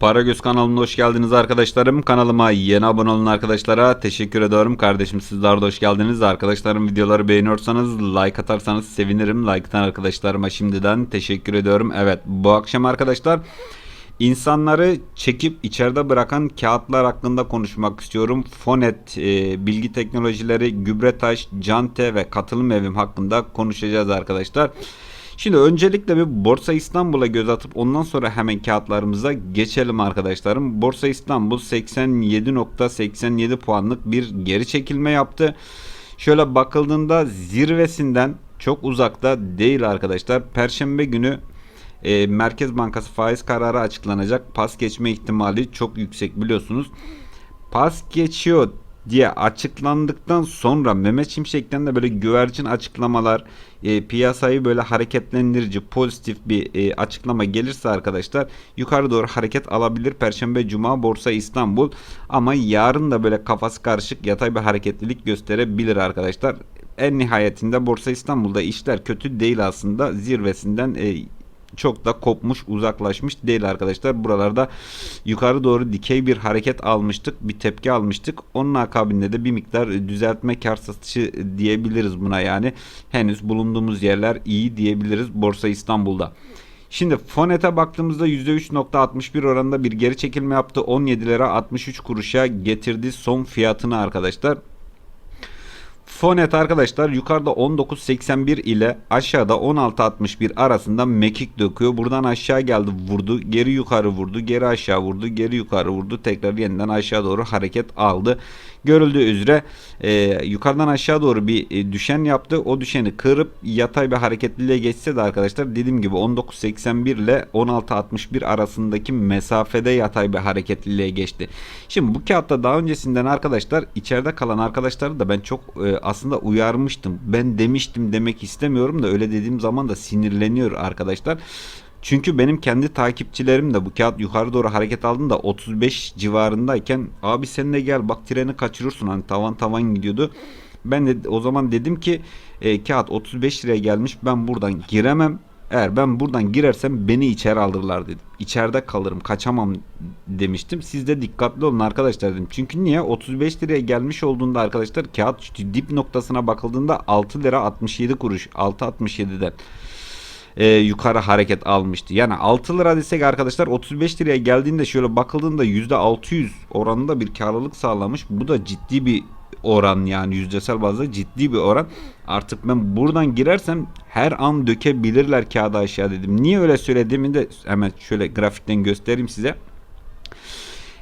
Paragöz kanalına hoş geldiniz arkadaşlarım. Kanalıma yeni abone olun arkadaşlara. Teşekkür ediyorum. Kardeşim sizler de hoş geldiniz. Arkadaşlarım videoları beğeniyorsanız like atarsanız sevinirim. Like atan arkadaşlarıma şimdiden teşekkür ediyorum. Evet bu akşam arkadaşlar insanları çekip içeride bırakan kağıtlar hakkında konuşmak istiyorum. Fonet, e, bilgi teknolojileri, Gübretaş, Cante ve katılım evim hakkında konuşacağız arkadaşlar. Şimdi öncelikle bir Borsa İstanbul'a göz atıp ondan sonra hemen kağıtlarımıza geçelim arkadaşlarım. Borsa İstanbul 87.87 puanlık bir geri çekilme yaptı. Şöyle bakıldığında zirvesinden çok uzakta değil arkadaşlar. Perşembe günü e, Merkez Bankası faiz kararı açıklanacak. Pas geçme ihtimali çok yüksek biliyorsunuz. Pas geçiyor diye açıklandıktan sonra Mehmet Şimşek'ten de böyle güvercin açıklamalar, e, piyasayı böyle hareketlendirici, pozitif bir e, açıklama gelirse arkadaşlar yukarı doğru hareket alabilir. Perşembe, Cuma Borsa İstanbul ama yarın da böyle kafası karışık yatay bir hareketlilik gösterebilir arkadaşlar. En nihayetinde Borsa İstanbul'da işler kötü değil aslında zirvesinden e, çok da kopmuş uzaklaşmış değil arkadaşlar. Buralarda yukarı doğru dikey bir hareket almıştık. Bir tepki almıştık. Onun akabinde de bir miktar düzeltme kar satışı diyebiliriz buna yani. Henüz bulunduğumuz yerler iyi diyebiliriz Borsa İstanbul'da. Şimdi Fonet'e baktığımızda %3.61 oranında bir geri çekilme yaptı. 17 lira 63 kuruşa getirdi son fiyatını arkadaşlar. Fonet arkadaşlar yukarıda 19.81 ile aşağıda 16.61 arasında mekik döküyor. Buradan aşağı geldi vurdu. Geri yukarı vurdu. Geri aşağı vurdu. Geri yukarı vurdu. Tekrar yeniden aşağı doğru hareket aldı. Görüldüğü üzere e, yukarıdan aşağı doğru bir e, düşen yaptı. O düşeni kırıp yatay bir hareketliliğe geçse de arkadaşlar dediğim gibi 19.81 ile 16.61 arasındaki mesafede yatay bir hareketliliğe geçti. Şimdi bu kağıtta daha öncesinden arkadaşlar içeride kalan arkadaşları da ben çok e, aslında uyarmıştım. Ben demiştim demek istemiyorum da öyle dediğim zaman da sinirleniyor arkadaşlar. Çünkü benim kendi takipçilerim de bu kağıt yukarı doğru hareket aldığında 35 civarındayken abi sen de gel bak treni kaçırırsın hani tavan tavan gidiyordu. Ben de o zaman dedim ki e, kağıt 35 liraya gelmiş ben buradan giremem. Eğer ben buradan girersem beni içeri alırlar dedim. İçeride kalırım kaçamam demiştim. Siz de dikkatli olun arkadaşlar dedim. Çünkü niye? 35 liraya gelmiş olduğunda arkadaşlar kağıt dip noktasına bakıldığında 6 lira 67 kuruş. 6.67'den e, yukarı hareket almıştı. Yani 6 lira desek arkadaşlar 35 liraya geldiğinde şöyle bakıldığında %600 oranında bir karlılık sağlamış. Bu da ciddi bir oran yani yüzdesel bazda ciddi bir oran. Artık ben buradan girersem her an dökebilirler kağıdı aşağı dedim. Niye öyle söylediğimi de hemen şöyle grafikten göstereyim size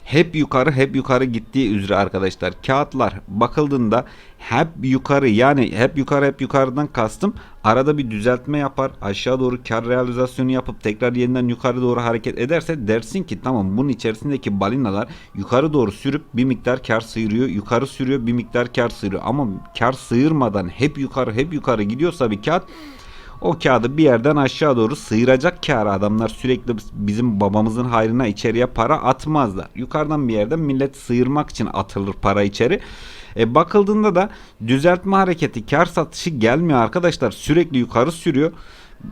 hep yukarı hep yukarı gittiği üzere arkadaşlar. Kağıtlar bakıldığında hep yukarı yani hep yukarı hep yukarıdan kastım arada bir düzeltme yapar aşağı doğru kar realizasyonu yapıp tekrar yeniden yukarı doğru hareket ederse dersin ki tamam bunun içerisindeki balinalar yukarı doğru sürüp bir miktar kar sıyırıyor yukarı sürüyor bir miktar kar sıyırıyor. Ama kar sıyırmadan hep yukarı hep yukarı gidiyorsa bir kağıt o kağıdı bir yerden aşağı doğru sıyıracak kağıt adamlar sürekli bizim babamızın hayrına içeriye para atmazlar. Yukarıdan bir yerden millet sıyırmak için atılır para içeri. E, bakıldığında da düzeltme hareketi kar satışı gelmiyor arkadaşlar sürekli yukarı sürüyor.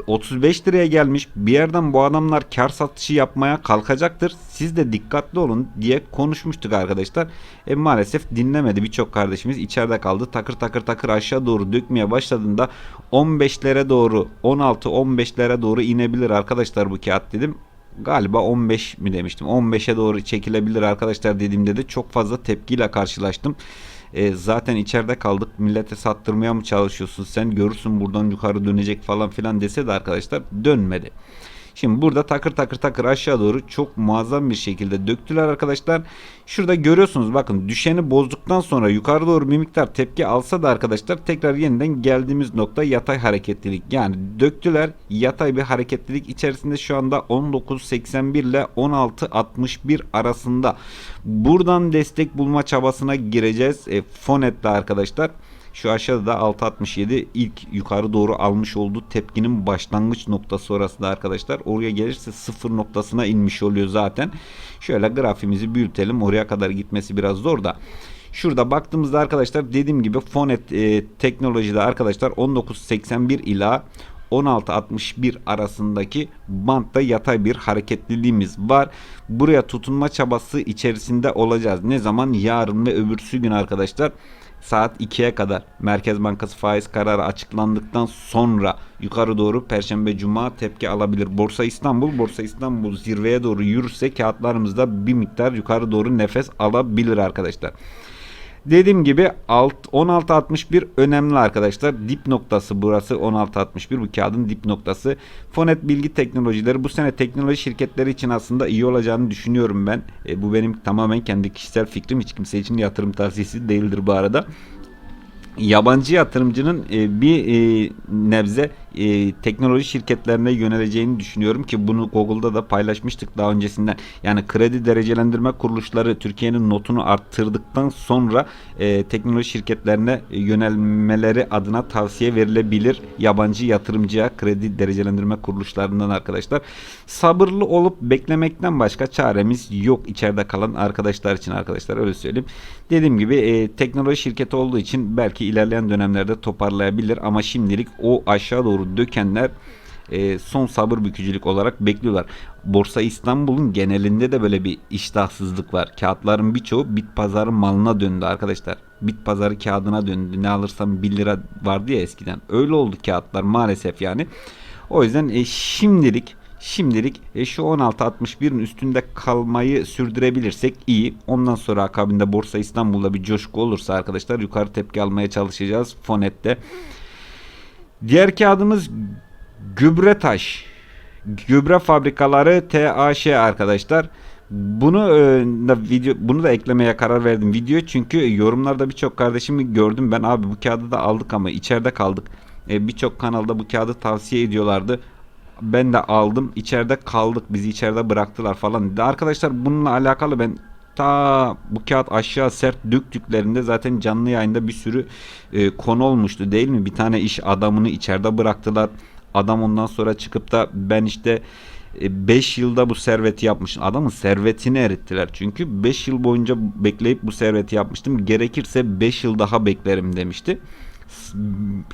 35 liraya gelmiş. Bir yerden bu adamlar kar satışı yapmaya kalkacaktır. Siz de dikkatli olun diye konuşmuştuk arkadaşlar. E maalesef dinlemedi birçok kardeşimiz içeride kaldı. Takır takır takır aşağı doğru dökmeye başladığında 15'lere doğru 16-15'lere doğru inebilir arkadaşlar bu kağıt dedim galiba 15 mi demiştim 15'e doğru çekilebilir arkadaşlar dediğimde de çok fazla tepkiyle karşılaştım e, zaten içeride kaldık millete sattırmaya mı çalışıyorsun sen görürsün buradan yukarı dönecek falan filan dese de arkadaşlar dönmedi. Şimdi burada takır takır takır aşağı doğru çok muazzam bir şekilde döktüler arkadaşlar. Şurada görüyorsunuz bakın düşeni bozduktan sonra yukarı doğru bir miktar tepki alsa da arkadaşlar tekrar yeniden geldiğimiz nokta yatay hareketlilik. Yani döktüler yatay bir hareketlilik içerisinde şu anda 19.81 ile 16.61 arasında. Buradan destek bulma çabasına gireceğiz. E, Fonet'le arkadaşlar. Şu aşağıda da 6.67 ilk yukarı doğru almış olduğu tepkinin başlangıç noktası orası da arkadaşlar. Oraya gelirse sıfır noktasına inmiş oluyor zaten. Şöyle grafimizi büyütelim. Oraya kadar gitmesi biraz zor da. Şurada baktığımızda arkadaşlar dediğim gibi Fonet e, teknolojide arkadaşlar 1981 ila 16-61 arasındaki bantta yatay bir hareketliliğimiz var. Buraya tutunma çabası içerisinde olacağız. Ne zaman? Yarın ve öbürsü gün arkadaşlar saat 2'ye kadar Merkez Bankası faiz kararı açıklandıktan sonra yukarı doğru Perşembe Cuma tepki alabilir. Borsa İstanbul, Borsa İstanbul zirveye doğru yürürse kağıtlarımızda bir miktar yukarı doğru nefes alabilir arkadaşlar. Dediğim gibi alt 16.61 önemli arkadaşlar. Dip noktası burası 16.61 bu kağıdın dip noktası. Fonet Bilgi Teknolojileri bu sene teknoloji şirketleri için aslında iyi olacağını düşünüyorum ben. E, bu benim tamamen kendi kişisel fikrim. Hiç kimse için yatırım tavsiyesi değildir bu arada yabancı yatırımcının e, bir e, nebze e, teknoloji şirketlerine yöneleceğini düşünüyorum ki bunu Google'da da paylaşmıştık daha öncesinden. Yani kredi derecelendirme kuruluşları Türkiye'nin notunu arttırdıktan sonra e, teknoloji şirketlerine yönelmeleri adına tavsiye verilebilir yabancı yatırımcıya kredi derecelendirme kuruluşlarından arkadaşlar. Sabırlı olup beklemekten başka çaremiz yok içeride kalan arkadaşlar için arkadaşlar öyle söyleyeyim. Dediğim gibi e, teknoloji şirketi olduğu için belki ilerleyen dönemlerde toparlayabilir ama şimdilik o aşağı doğru dökenler e, son sabır bükücülük olarak bekliyorlar. Borsa İstanbul'un genelinde de böyle bir iştahsızlık var. Kağıtların birçoğu bit pazarı malına döndü arkadaşlar. Bit pazarı kağıdına döndü. Ne alırsam 1 lira vardı ya eskiden. Öyle oldu kağıtlar maalesef yani. O yüzden e, şimdilik Şimdilik e, şu 16.61'in üstünde kalmayı sürdürebilirsek iyi. Ondan sonra akabinde Borsa İstanbul'da bir coşku olursa arkadaşlar yukarı tepki almaya çalışacağız Fonet'te. Diğer kağıdımız Gübretaş. Gübre fabrikaları TAŞ arkadaşlar. Bunu e, da video bunu da eklemeye karar verdim video çünkü yorumlarda birçok kardeşimi gördüm ben abi bu kağıdı da aldık ama içeride kaldık. E, birçok kanalda bu kağıdı tavsiye ediyorlardı ben de aldım. İçeride kaldık. Bizi içeride bıraktılar falan. Arkadaşlar bununla alakalı ben ta bu kağıt aşağı sert döktüklerinde zaten canlı yayında bir sürü e, konu olmuştu değil mi? Bir tane iş adamını içeride bıraktılar. Adam ondan sonra çıkıp da ben işte 5 e, yılda bu serveti yapmışım. Adamın servetini erittiler. Çünkü 5 yıl boyunca bekleyip bu serveti yapmıştım. Gerekirse 5 yıl daha beklerim demişti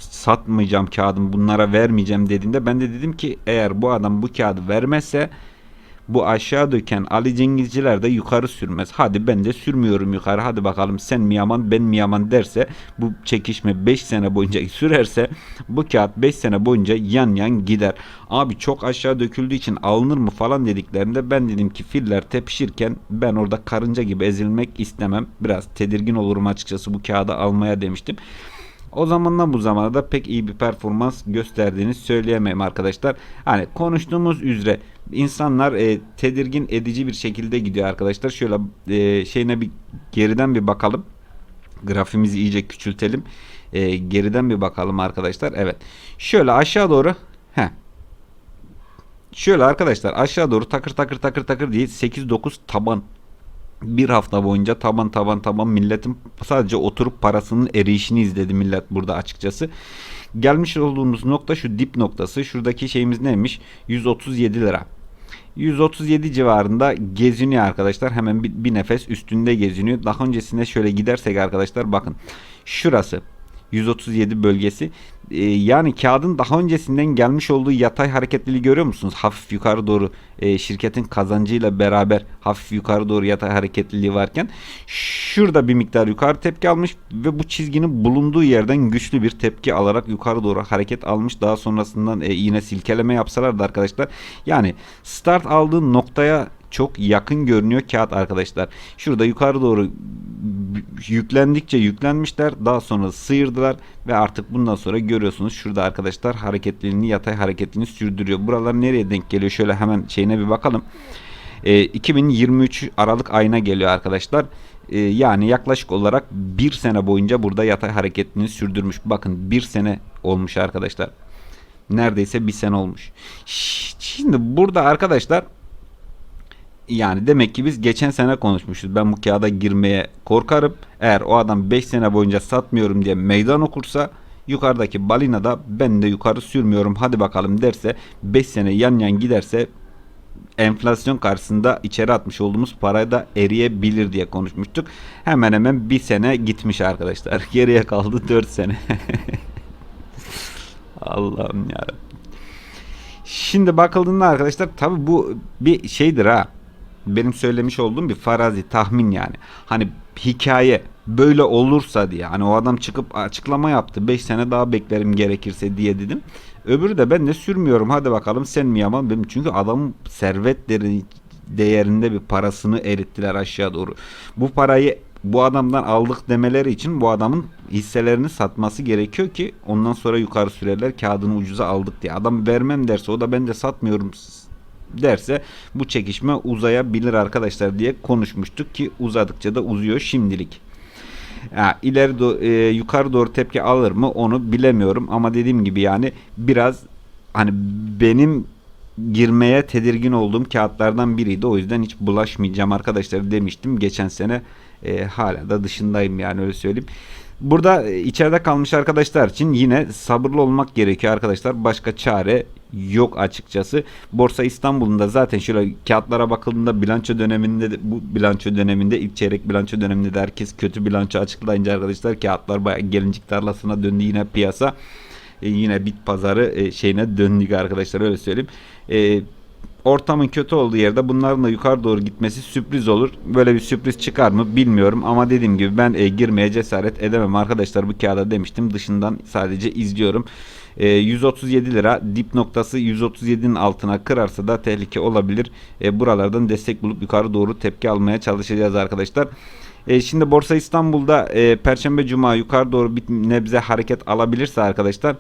satmayacağım kağıdımı bunlara vermeyeceğim dediğinde ben de dedim ki eğer bu adam bu kağıdı vermezse bu aşağı döken Ali Cengizciler de yukarı sürmez. Hadi ben de sürmüyorum yukarı. Hadi bakalım sen mi yaman ben mi yaman derse bu çekişme 5 sene boyunca sürerse bu kağıt 5 sene boyunca yan yan gider. Abi çok aşağı döküldüğü için alınır mı falan dediklerinde ben dedim ki filler tepişirken ben orada karınca gibi ezilmek istemem. Biraz tedirgin olurum açıkçası bu kağıdı almaya demiştim. O zamandan bu zamana da pek iyi bir performans gösterdiğini söyleyemem arkadaşlar. Hani konuştuğumuz üzere insanlar e, tedirgin edici bir şekilde gidiyor arkadaşlar. Şöyle e, şeyine bir geriden bir bakalım. Grafimizi iyice küçültelim. E, geriden bir bakalım arkadaşlar. Evet. Şöyle aşağı doğru he. Şöyle arkadaşlar aşağı doğru takır takır takır takır diye 8-9 taban bir hafta boyunca taban taban taban milletin sadece oturup parasının erişini izledi millet burada açıkçası. Gelmiş olduğumuz nokta şu dip noktası. Şuradaki şeyimiz neymiş? 137 lira. 137 civarında geziniyor arkadaşlar. Hemen bir, bir nefes üstünde geziniyor. Daha öncesine şöyle gidersek arkadaşlar bakın. Şurası 137 bölgesi. Ee, yani kağıdın daha öncesinden gelmiş olduğu yatay hareketliliği görüyor musunuz? Hafif yukarı doğru e, şirketin kazancıyla beraber hafif yukarı doğru yatay hareketliliği varken şurada bir miktar yukarı tepki almış ve bu çizginin bulunduğu yerden güçlü bir tepki alarak yukarı doğru hareket almış. Daha sonrasından e, yine silkeleme yapsalar da arkadaşlar yani start aldığı noktaya çok yakın görünüyor kağıt arkadaşlar. Şurada yukarı doğru yüklendikçe yüklenmişler. Daha sonra sıyırdılar ve artık bundan sonra görüyorsunuz şurada arkadaşlar hareketliliğini yatay hareketini sürdürüyor. Buralar nereye denk geliyor? Şöyle hemen şeyine bir bakalım. E, 2023 Aralık ayına geliyor arkadaşlar. E, yani yaklaşık olarak bir sene boyunca burada yatay hareketini sürdürmüş. Bakın bir sene olmuş arkadaşlar. Neredeyse bir sene olmuş. Şimdi burada arkadaşlar yani demek ki biz geçen sene konuşmuşuz. Ben bu kağıda girmeye korkarım. Eğer o adam 5 sene boyunca satmıyorum diye meydan okursa yukarıdaki balina da ben de yukarı sürmüyorum hadi bakalım derse 5 sene yan yan giderse enflasyon karşısında içeri atmış olduğumuz parayı da eriyebilir diye konuşmuştuk. Hemen hemen bir sene gitmiş arkadaşlar. Geriye kaldı 4 sene. Allah'ım yarabbim. Şimdi bakıldığında arkadaşlar tabi bu bir şeydir ha. Benim söylemiş olduğum bir farazi tahmin yani. Hani hikaye böyle olursa diye. Hani o adam çıkıp açıklama yaptı. 5 sene daha beklerim gerekirse diye dedim. Öbürü de ben de sürmüyorum. Hadi bakalım sen mi yaman benim. Çünkü adam servet değeri- değerinde bir parasını erittiler aşağı doğru. Bu parayı bu adamdan aldık demeleri için bu adamın hisselerini satması gerekiyor ki ondan sonra yukarı sürerler kağıdını ucuza aldık diye. Adam vermem derse o da ben de satmıyorum derse bu çekişme uzayabilir arkadaşlar diye konuşmuştuk ki uzadıkça da uzuyor şimdilik. Ha, ileri do- e, yukarı doğru tepki alır mı onu bilemiyorum ama dediğim gibi yani biraz hani benim girmeye tedirgin olduğum kağıtlardan biriydi. O yüzden hiç bulaşmayacağım arkadaşlar demiştim geçen sene. E, hala da dışındayım yani öyle söyleyeyim. Burada e, içeride kalmış arkadaşlar için yine sabırlı olmak gerekiyor arkadaşlar. Başka çare yok açıkçası. Borsa İstanbul'un da zaten şöyle kağıtlara bakıldığında bilanço döneminde de, bu bilanço döneminde ilk çeyrek bilanço döneminde de herkes kötü bilanço açıklayınca arkadaşlar kağıtlar bayağı gelincik tarlasına döndü yine piyasa. E, yine bit pazarı e, şeyine döndük arkadaşlar öyle söyleyeyim. Ortamın kötü olduğu yerde bunların da yukarı doğru gitmesi sürpriz olur. Böyle bir sürpriz çıkar mı bilmiyorum ama dediğim gibi ben e, girmeye cesaret edemem arkadaşlar bu kağıda demiştim. Dışından sadece izliyorum. E, 137 lira dip noktası 137'nin altına kırarsa da tehlike olabilir. E, buralardan destek bulup yukarı doğru tepki almaya çalışacağız arkadaşlar. E, şimdi Borsa İstanbul'da e, Perşembe Cuma yukarı doğru bir nebze hareket alabilirse arkadaşlar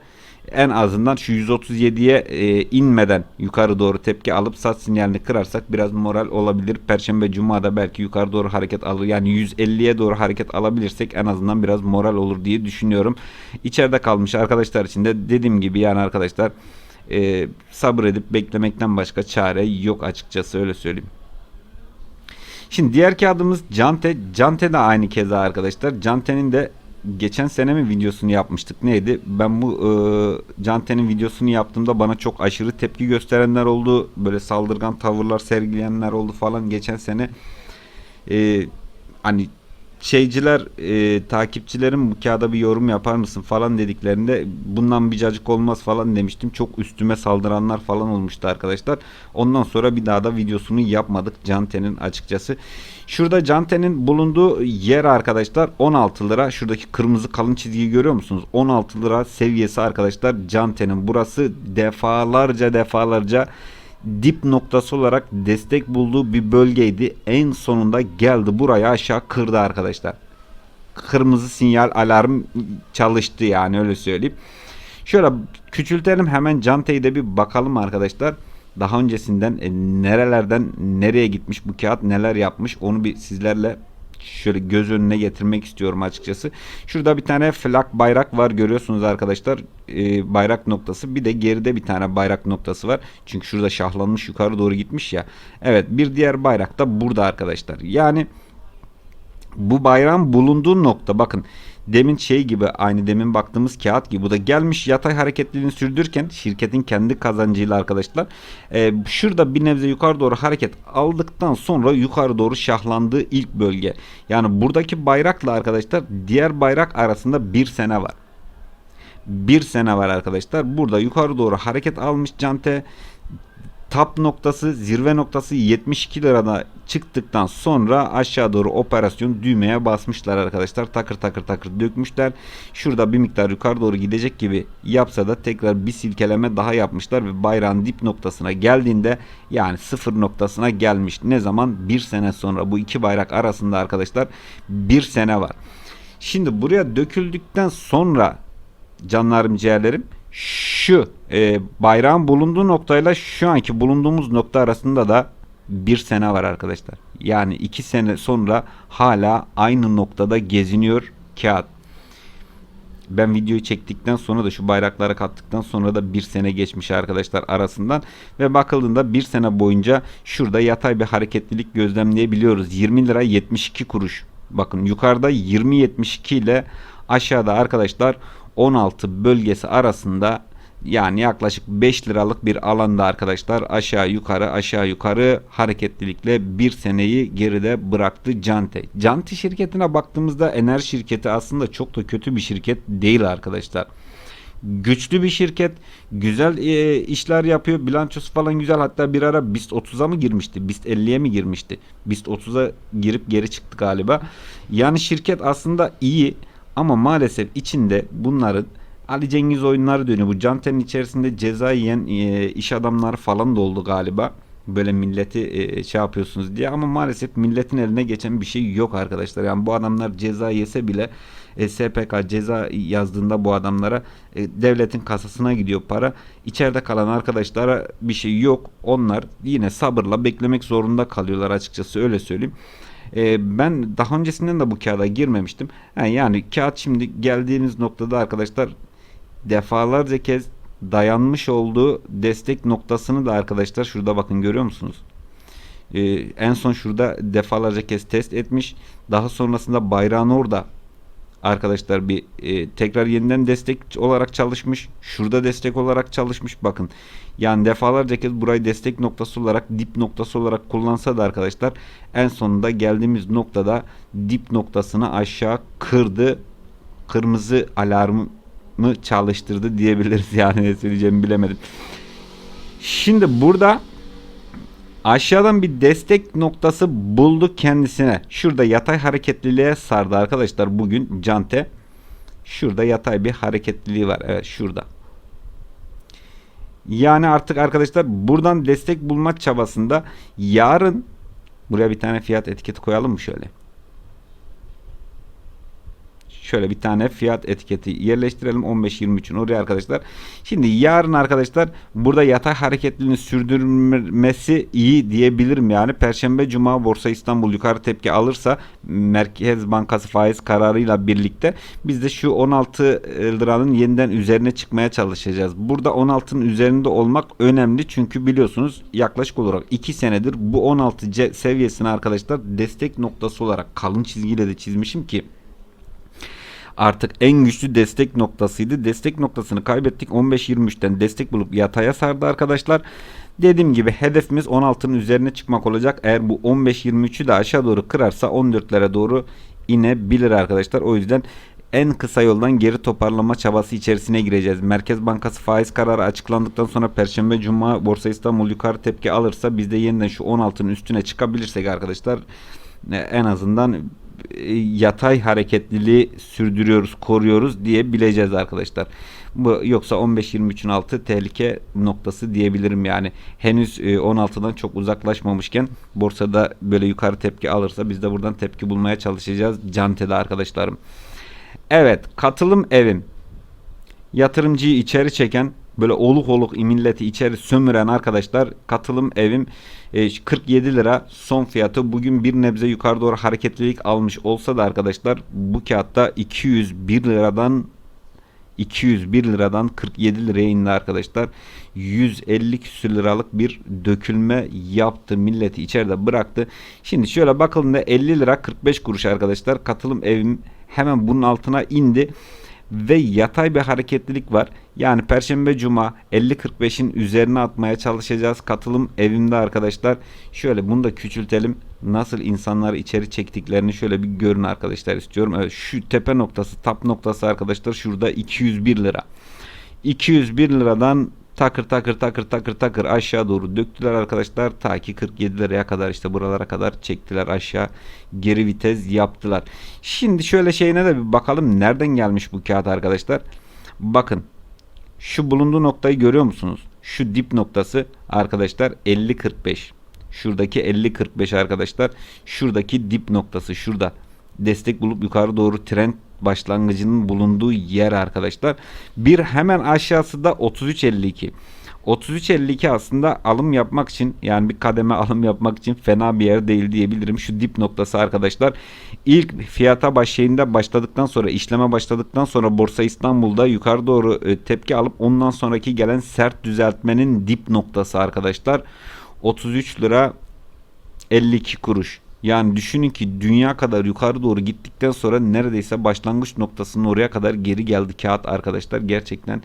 en azından şu 137'ye e, inmeden yukarı doğru tepki alıp sat sinyalini kırarsak biraz moral olabilir. Perşembe Cuma'da belki yukarı doğru hareket alır. Yani 150'ye doğru hareket alabilirsek en azından biraz moral olur diye düşünüyorum. İçeride kalmış arkadaşlar için de dediğim gibi yani arkadaşlar e, sabır edip beklemekten başka çare yok açıkçası öyle söyleyeyim. Şimdi diğer kağıdımız Cante. Cante de aynı keza arkadaşlar. Cante'nin de geçen sene mi videosunu yapmıştık neydi? Ben bu e, Cante'nin videosunu yaptığımda bana çok aşırı tepki gösterenler oldu. Böyle saldırgan tavırlar sergileyenler oldu falan geçen sene. E, hani şeyciler e, takipçilerim bu kağıda bir yorum yapar mısın falan dediklerinde bundan bir cacık olmaz falan demiştim. Çok üstüme saldıranlar falan olmuştu arkadaşlar. Ondan sonra bir daha da videosunu yapmadık Cante'nin açıkçası. Şurada Cante'nin bulunduğu yer arkadaşlar 16 lira. Şuradaki kırmızı kalın çizgiyi görüyor musunuz? 16 lira seviyesi arkadaşlar Cante'nin. Burası defalarca defalarca dip noktası olarak destek bulduğu bir bölgeydi. En sonunda geldi buraya aşağı kırdı arkadaşlar. Kırmızı sinyal alarm çalıştı yani öyle söyleyeyim. Şöyle küçültelim hemen Cante'yi de bir bakalım arkadaşlar. Daha öncesinden e, nerelerden nereye gitmiş bu kağıt neler yapmış onu bir sizlerle şöyle göz önüne getirmek istiyorum açıkçası. Şurada bir tane flak bayrak var görüyorsunuz arkadaşlar. Ee, bayrak noktası. Bir de geride bir tane bayrak noktası var. Çünkü şurada şahlanmış yukarı doğru gitmiş ya. Evet bir diğer bayrak da burada arkadaşlar. Yani bu bayrağın bulunduğu nokta bakın demin şey gibi aynı demin baktığımız kağıt gibi bu da gelmiş yatay hareketliliğini sürdürürken şirketin kendi kazancıyla arkadaşlar e, şurada bir nebze yukarı doğru hareket aldıktan sonra yukarı doğru şahlandığı ilk bölge. Yani buradaki bayrakla arkadaşlar diğer bayrak arasında bir sene var. Bir sene var arkadaşlar. Burada yukarı doğru hareket almış Cante tap noktası zirve noktası 72 lirada çıktıktan sonra aşağı doğru operasyon düğmeye basmışlar arkadaşlar. Takır takır takır dökmüşler. Şurada bir miktar yukarı doğru gidecek gibi yapsa da tekrar bir silkeleme daha yapmışlar ve bayrağın dip noktasına geldiğinde yani sıfır noktasına gelmiş. Ne zaman? Bir sene sonra bu iki bayrak arasında arkadaşlar bir sene var. Şimdi buraya döküldükten sonra canlarım ciğerlerim şu e, bayrağın bulunduğu noktayla şu anki bulunduğumuz nokta arasında da bir sene var arkadaşlar. Yani iki sene sonra hala aynı noktada geziniyor kağıt. Ben videoyu çektikten sonra da şu bayraklara kattıktan sonra da bir sene geçmiş arkadaşlar arasından ve bakıldığında bir sene boyunca şurada yatay bir hareketlilik gözlemleyebiliyoruz. 20 lira 72 kuruş. Bakın yukarıda 20.72 ile aşağıda arkadaşlar 16 bölgesi arasında yani yaklaşık 5 liralık bir alanda arkadaşlar aşağı yukarı aşağı yukarı hareketlilikle bir seneyi geride bıraktı Cante. Cante şirketine baktığımızda enerji şirketi aslında çok da kötü bir şirket değil arkadaşlar. Güçlü bir şirket. Güzel e, işler yapıyor. Bilançosu falan güzel. Hatta bir ara BIST 30'a mı girmişti? BIST 50'ye mi girmişti? BIST 30'a girip geri çıktı galiba. Yani şirket aslında iyi ama maalesef içinde bunların Ali Cengiz oyunları dönüyor. Bu Canten'in içerisinde ceza yiyen e, iş adamları falan da oldu galiba. Böyle milleti e, şey yapıyorsunuz diye ama maalesef milletin eline geçen bir şey yok arkadaşlar. Yani bu adamlar ceza yese bile e, SPK ceza yazdığında bu adamlara e, devletin kasasına gidiyor para. İçeride kalan arkadaşlara bir şey yok. Onlar yine sabırla beklemek zorunda kalıyorlar açıkçası öyle söyleyeyim. E, ben daha öncesinden de bu kağıda girmemiştim. Yani, yani kağıt şimdi geldiğimiz noktada arkadaşlar defalarca kez dayanmış olduğu destek noktasını da arkadaşlar şurada bakın görüyor musunuz? Ee, en son şurada defalarca kez test etmiş. Daha sonrasında bayrağın orada arkadaşlar bir e, tekrar yeniden destek olarak çalışmış. Şurada destek olarak çalışmış. Bakın yani defalarca kez burayı destek noktası olarak dip noktası olarak kullansa da arkadaşlar en sonunda geldiğimiz noktada dip noktasını aşağı kırdı. Kırmızı alarm mı çalıştırdı diyebiliriz yani ne söyleyeceğimi bilemedim. Şimdi burada aşağıdan bir destek noktası buldu kendisine. Şurada yatay hareketliliğe sardı arkadaşlar bugün Cante. Şurada yatay bir hareketliliği var. Evet şurada. Yani artık arkadaşlar buradan destek bulma çabasında yarın buraya bir tane fiyat etiketi koyalım mı şöyle? Şöyle bir tane fiyat etiketi yerleştirelim 15-23'ün oraya arkadaşlar. Şimdi yarın arkadaşlar burada yatay hareketliliğini sürdürmesi iyi diyebilirim yani. Perşembe Cuma Borsa İstanbul yukarı tepki alırsa Merkez Bankası faiz kararıyla birlikte biz de şu 16 liranın yeniden üzerine çıkmaya çalışacağız. Burada 16'nın üzerinde olmak önemli çünkü biliyorsunuz yaklaşık olarak 2 senedir bu 16 seviyesini arkadaşlar destek noktası olarak kalın çizgiyle de çizmişim ki artık en güçlü destek noktasıydı. Destek noktasını kaybettik. 15-23'ten destek bulup yataya sardı arkadaşlar. Dediğim gibi hedefimiz 16'nın üzerine çıkmak olacak. Eğer bu 15-23'ü de aşağı doğru kırarsa 14'lere doğru inebilir arkadaşlar. O yüzden en kısa yoldan geri toparlama çabası içerisine gireceğiz. Merkez Bankası faiz kararı açıklandıktan sonra Perşembe Cuma Borsa İstanbul yukarı tepki alırsa biz de yeniden şu 16'nın üstüne çıkabilirsek arkadaşlar en azından e, yatay hareketliliği sürdürüyoruz, koruyoruz diyebileceğiz arkadaşlar. Bu yoksa 15-23'ün altı tehlike noktası diyebilirim yani. Henüz 16'dan e, çok uzaklaşmamışken borsada böyle yukarı tepki alırsa biz de buradan tepki bulmaya çalışacağız. Cante'de arkadaşlarım. Evet, katılım evim. Yatırımcıyı içeri çeken böyle oluk oluk milleti içeri sömüren arkadaşlar katılım evim 47 e, lira son fiyatı bugün bir nebze yukarı doğru hareketlilik almış olsa da arkadaşlar bu kağıtta 201 liradan 201 liradan 47 liraya indi arkadaşlar. 150 küsür liralık bir dökülme yaptı. Milleti içeride bıraktı. Şimdi şöyle bakıldığında 50 lira 45 kuruş arkadaşlar. Katılım evim hemen bunun altına indi ve yatay bir hareketlilik var. Yani Perşembe Cuma 50-45'in üzerine atmaya çalışacağız. Katılım evimde arkadaşlar. Şöyle bunu da küçültelim. Nasıl insanları içeri çektiklerini şöyle bir görün arkadaşlar istiyorum. Evet şu tepe noktası, tap noktası arkadaşlar şurada 201 lira. 201 liradan takır takır takır takır takır aşağı doğru döktüler arkadaşlar. Ta ki 47 liraya kadar işte buralara kadar çektiler aşağı. Geri vites yaptılar. Şimdi şöyle şeyine de bir bakalım. Nereden gelmiş bu kağıt arkadaşlar? Bakın. Şu bulunduğu noktayı görüyor musunuz? Şu dip noktası arkadaşlar 50-45. Şuradaki 50-45 arkadaşlar. Şuradaki dip noktası şurada. Destek bulup yukarı doğru trend başlangıcının bulunduğu yer arkadaşlar. Bir hemen aşağısı da 33.52. 33.52 aslında alım yapmak için yani bir kademe alım yapmak için fena bir yer değil diyebilirim. Şu dip noktası arkadaşlar ilk fiyata başlayında başladıktan sonra işleme başladıktan sonra Borsa İstanbul'da yukarı doğru e, tepki alıp ondan sonraki gelen sert düzeltmenin dip noktası arkadaşlar 33 lira 52 kuruş. Yani düşünün ki dünya kadar yukarı doğru gittikten sonra neredeyse başlangıç noktasının oraya kadar geri geldi kağıt arkadaşlar. Gerçekten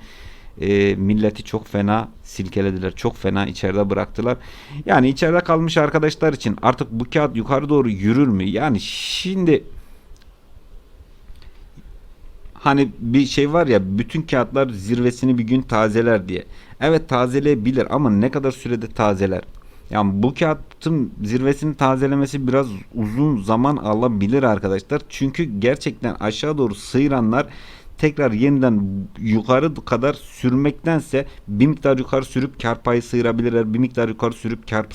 e, milleti çok fena silkelediler. Çok fena içeride bıraktılar. Yani içeride kalmış arkadaşlar için artık bu kağıt yukarı doğru yürür mü? Yani şimdi hani bir şey var ya bütün kağıtlar zirvesini bir gün tazeler diye. Evet tazeleyebilir ama ne kadar sürede tazeler? Yani bu kağıtın zirvesini tazelemesi biraz uzun zaman alabilir arkadaşlar. Çünkü gerçekten aşağı doğru sıyıranlar tekrar yeniden yukarı kadar sürmektense bir miktar yukarı sürüp kar payı sıyırabilirler. Bir miktar yukarı sürüp kar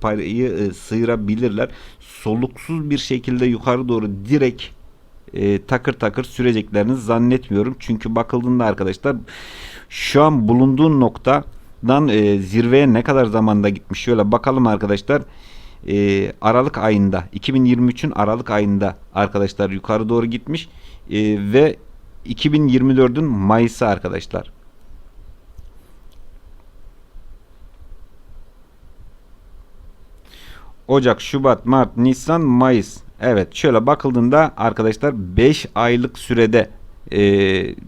payı e, sıyırabilirler. Soluksuz bir şekilde yukarı doğru direkt e, takır takır süreceklerini zannetmiyorum. Çünkü bakıldığında arkadaşlar şu an bulunduğun noktadan e, zirveye ne kadar zamanda gitmiş şöyle bakalım arkadaşlar. E, Aralık ayında 2023'ün Aralık ayında arkadaşlar yukarı doğru gitmiş e, ve 2024'ün Mayıs'ı arkadaşlar. Ocak, Şubat, Mart, Nisan, Mayıs. Evet şöyle bakıldığında arkadaşlar 5 aylık sürede e,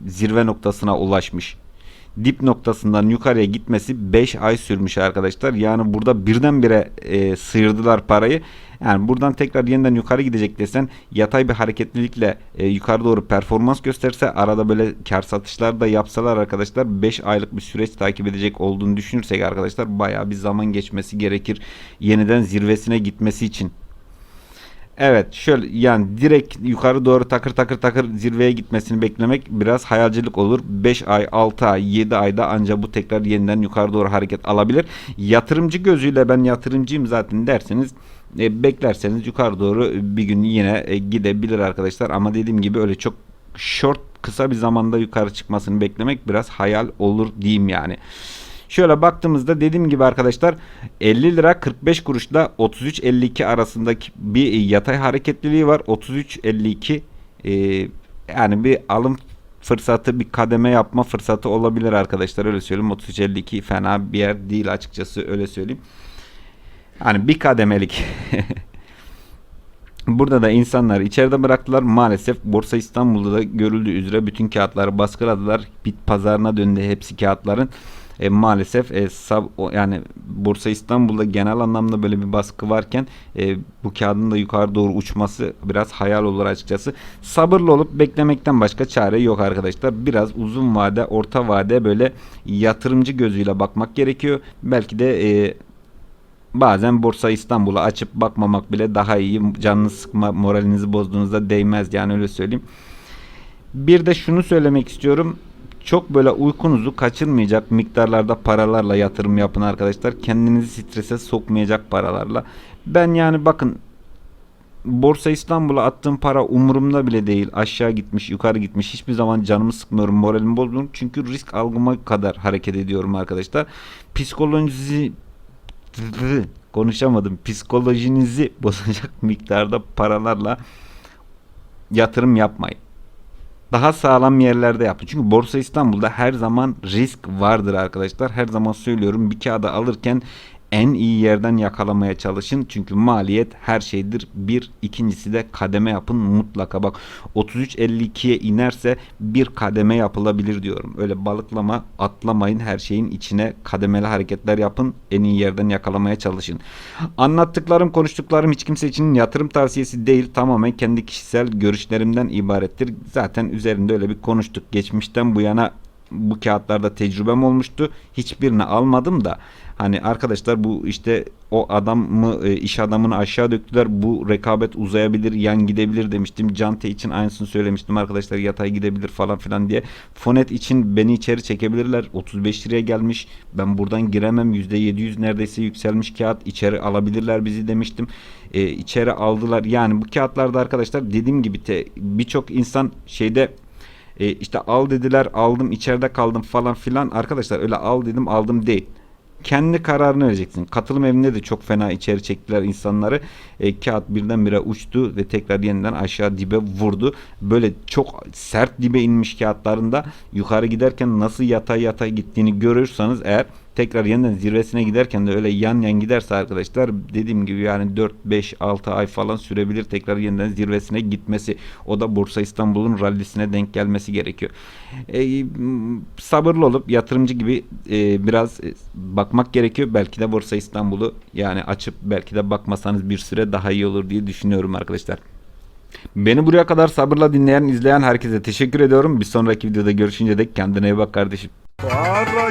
zirve noktasına ulaşmış. Dip noktasından yukarıya gitmesi 5 ay sürmüş arkadaşlar. Yani burada birdenbire e, sıyırdılar parayı. Yani buradan tekrar yeniden yukarı gidecek desen yatay bir hareketlilikle e, yukarı doğru performans gösterse arada böyle kar satışlar da yapsalar arkadaşlar 5 aylık bir süreç takip edecek olduğunu düşünürsek arkadaşlar baya bir zaman geçmesi gerekir. Yeniden zirvesine gitmesi için. Evet şöyle yani direkt yukarı doğru takır takır takır zirveye gitmesini beklemek biraz hayalcilik olur. 5 ay 6 ay 7 ayda ancak bu tekrar yeniden yukarı doğru hareket alabilir. Yatırımcı gözüyle ben yatırımcıyım zaten derseniz e, beklerseniz yukarı doğru bir gün yine e, gidebilir arkadaşlar. Ama dediğim gibi öyle çok short kısa bir zamanda yukarı çıkmasını beklemek biraz hayal olur diyeyim yani. Şöyle baktığımızda dediğim gibi arkadaşlar 50 lira 45 kuruşla 33.52 arasındaki bir yatay hareketliliği var. 33.52 e, yani bir alım fırsatı bir kademe yapma fırsatı olabilir arkadaşlar öyle söyleyeyim 33.52 fena bir yer değil açıkçası öyle söyleyeyim. Hani bir kademelik Burada da insanlar içeride bıraktılar. Maalesef Borsa İstanbul'da da görüldüğü üzere bütün kağıtları baskıladılar. Bit pazarına döndü hepsi kağıtların. E, maalesef e, sab, o, yani Borsa İstanbul'da genel anlamda böyle bir baskı varken e, bu kağıdın da yukarı doğru uçması biraz hayal olur açıkçası. Sabırlı olup beklemekten başka çare yok arkadaşlar. Biraz uzun vade, orta vade böyle yatırımcı gözüyle bakmak gerekiyor. Belki de e, bazen Borsa İstanbul'u açıp bakmamak bile daha iyi. Canını sıkma, moralinizi bozduğunuzda değmez yani öyle söyleyeyim. Bir de şunu söylemek istiyorum. Çok böyle uykunuzu kaçırmayacak miktarlarda paralarla yatırım yapın arkadaşlar. Kendinizi strese sokmayacak paralarla. Ben yani bakın Borsa İstanbul'a attığım para umurumda bile değil. Aşağı gitmiş, yukarı gitmiş. Hiçbir zaman canımı sıkmıyorum, moralimi bozmuyorum. Çünkü risk algıma kadar hareket ediyorum arkadaşlar. Psikolojinizi konuşamadım. Psikolojinizi bozacak miktarda paralarla yatırım yapmayın. Daha sağlam yerlerde yapın. Çünkü Borsa İstanbul'da her zaman risk vardır arkadaşlar. Her zaman söylüyorum bir kağıda alırken en iyi yerden yakalamaya çalışın. Çünkü maliyet her şeydir. Bir ikincisi de kademe yapın mutlaka. Bak 33.52'ye inerse bir kademe yapılabilir diyorum. Öyle balıklama atlamayın her şeyin içine kademeli hareketler yapın. En iyi yerden yakalamaya çalışın. Anlattıklarım konuştuklarım hiç kimse için yatırım tavsiyesi değil. Tamamen kendi kişisel görüşlerimden ibarettir. Zaten üzerinde öyle bir konuştuk. Geçmişten bu yana bu kağıtlarda tecrübem olmuştu. Hiçbirini almadım da Hani arkadaşlar bu işte o adamı e, iş adamını aşağı döktüler. Bu rekabet uzayabilir, yan gidebilir demiştim. Cante için aynısını söylemiştim arkadaşlar. Yatay gidebilir falan filan diye. Fonet için beni içeri çekebilirler. 35 liraya gelmiş. Ben buradan giremem. %700 neredeyse yükselmiş kağıt. içeri alabilirler bizi demiştim. E, içeri aldılar. Yani bu kağıtlarda arkadaşlar dediğim gibi birçok insan şeyde e, işte al dediler aldım içeride kaldım falan filan arkadaşlar öyle al dedim aldım değil kendi kararını vereceksin. Katılım evinde de çok fena içeri çektiler insanları. E, kağıt birdenbire uçtu ve tekrar yeniden aşağı dibe vurdu. Böyle çok sert dibe inmiş kağıtlarında yukarı giderken nasıl yatay yatay gittiğini görürseniz eğer tekrar yeniden zirvesine giderken de öyle yan yan giderse arkadaşlar dediğim gibi yani 4 5 6 ay falan sürebilir tekrar yeniden zirvesine gitmesi. O da Borsa İstanbul'un rallisine denk gelmesi gerekiyor. E, sabırlı olup yatırımcı gibi e, biraz e, bakmak gerekiyor. Belki de Borsa İstanbul'u yani açıp belki de bakmasanız bir süre daha iyi olur diye düşünüyorum arkadaşlar. Beni buraya kadar sabırla dinleyen, izleyen herkese teşekkür ediyorum. Bir sonraki videoda görüşünce dek kendine iyi bak kardeşim. Para